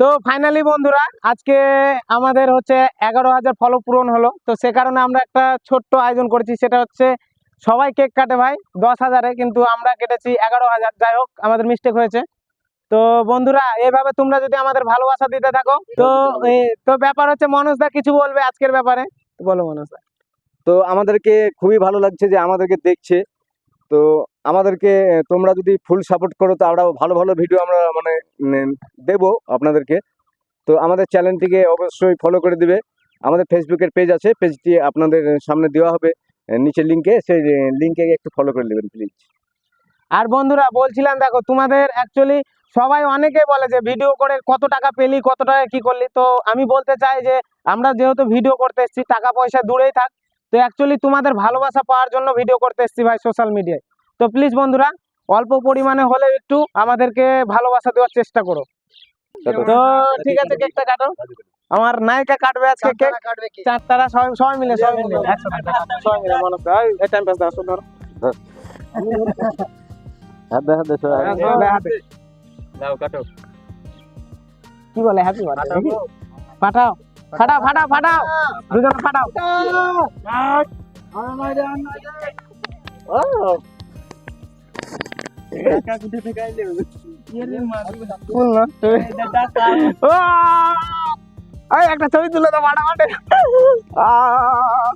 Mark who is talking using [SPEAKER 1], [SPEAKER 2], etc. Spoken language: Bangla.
[SPEAKER 1] তো ফাইনালি বন্ধুরা, আজকে আমাদের হচ্ছে এগারো হাজার ফলো পূরণ হলো। তো সে কারণে আমরা একটা ছোট্ট আয়োজন করেছি, সেটা হচ্ছে সবাই কেক কাটে ভাই, দশ হাজারে, কিন্তু আমরা কেটেছি এগারো হাজার। যাই হোক, আমাদের মিস্টেক হয়েছে। তো বন্ধুরা, এভাবে তোমরা যদি আমাদের ভালোবাসা দিতে থাকো, তো তো ব্যাপার হচ্ছে মনোজ দা কিছু বলবে আজকের ব্যাপারে? বলো দা।
[SPEAKER 2] তো আমাদেরকে খুবই ভালো লাগছে যে আমাদেরকে দেখছে। তো আমাদেরকে তোমরা যদি ফুল সাপোর্ট করো তো আমরা ভালো ভালো ভিডিও আমরা মানে উম, দেবো আপনাদেরকে। তো আমাদের চ্যানেলটিকে অবশ্যই ফলো করে দিবে। আমাদের ফেসবুকের পেজ আছে পেজটি আপনাদের সামনে দেওয়া হবে। নিচে লিঙ্কে সেই লিঙ্কে একটু ফলো করে দেবেন প্লিজ
[SPEAKER 1] আর বন্ধুরা বলছিলাম দেখো তোমাদের অ্যাকচুয়ালি সবাই অনেকে বলে যে ভিডিও করে কত টাকা পেলি কত টাকা কি করলি? তো আমি বলতে চাই যে আমরা যেহেতু ভিডিও করতে এসেছি টাকা পয়সা দূরেই থাক। তো অ্যাকচুয়ালি তোমাদের ভালোবাসা পাওয়ার জন্য ভিডিও করতে এসেছি ভাই সোশ্যাল মিডিয়ায় তো প্লিজ বন্ধুরা অল্প পরিমাণে হলেও একটু আমাদেরকে ভালোবাসা দেওয়ার চেষ্টা করো। তো ঠিক আছে কেকটা কাটো। আমার নায়িকা কাটবে আজকে কেক চারটারা সবাই সবাই মিলে সবাই মিলে। সবাই মিলে মনে করো এই টাইম পাস দাও ধরো হাতে কি বলে হ্যাপি বার্থডে ফাটাও ফাটাও ফাটাও ফাটাও। দুজন ফাটাও। একটা ছবি তুলে তো ফাটাফাটি আহ!